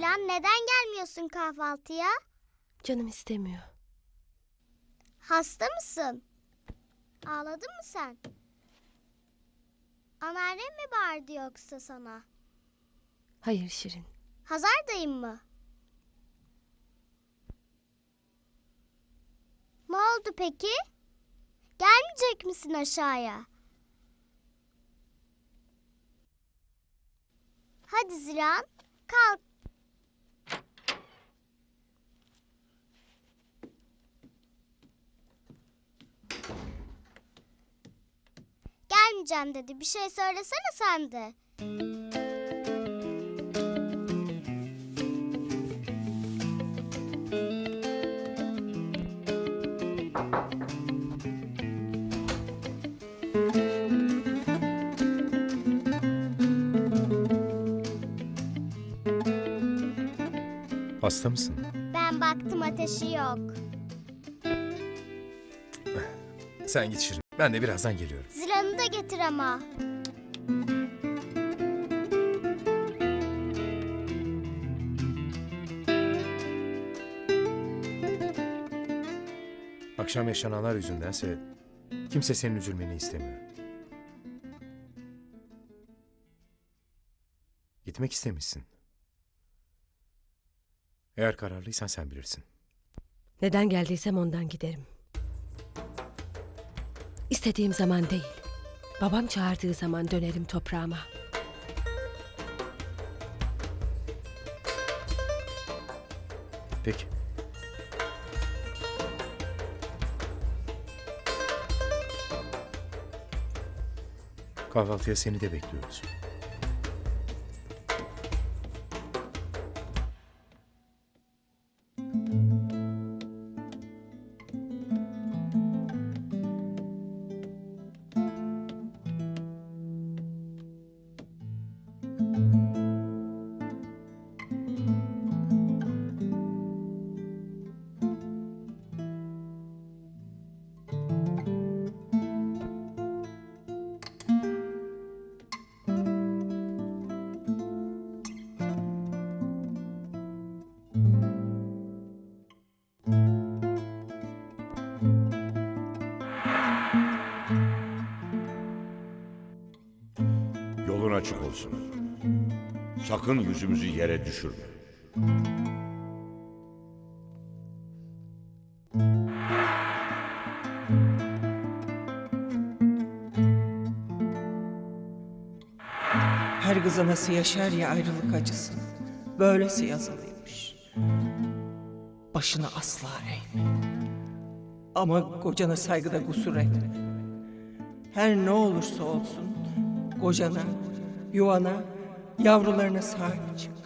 Zilan neden gelmiyorsun kahvaltıya? Canım istemiyor. Hasta mısın? Ağladın mı sen? Anneannem mi bağırdı yoksa sana? Hayır Şirin. Hazar dayım mı? Ne oldu peki? Gelmeyecek misin aşağıya? Hadi Zilan, kalk. Gelmeyeceğim dedi. Bir şey söylesene sen de. Hasta mısın? Ben baktım ateşi yok. Sen git Şirin. Ben de birazdan geliyorum. Zilan'ı da getir ama. Akşam yaşananlar yüzündense kimse senin üzülmeni istemiyor. Gitmek istemişsin. Eğer kararlıysan sen bilirsin. Neden geldiysem ondan giderim. İstediğim zaman değil. Babam çağırdığı zaman dönerim toprağıma. Peki. Kahvaltıya seni de bekliyoruz. Yolun açık olsun. Sakın yüzümüzü yere düşürme. Her kız anası yaşar ya ayrılık acısını. Böylesi yazılıymış. Başını asla eğme. Ama kocana saygıda kusur etme. Her ne olursa olsun kocana, yuvana, yavrularına sahip çık.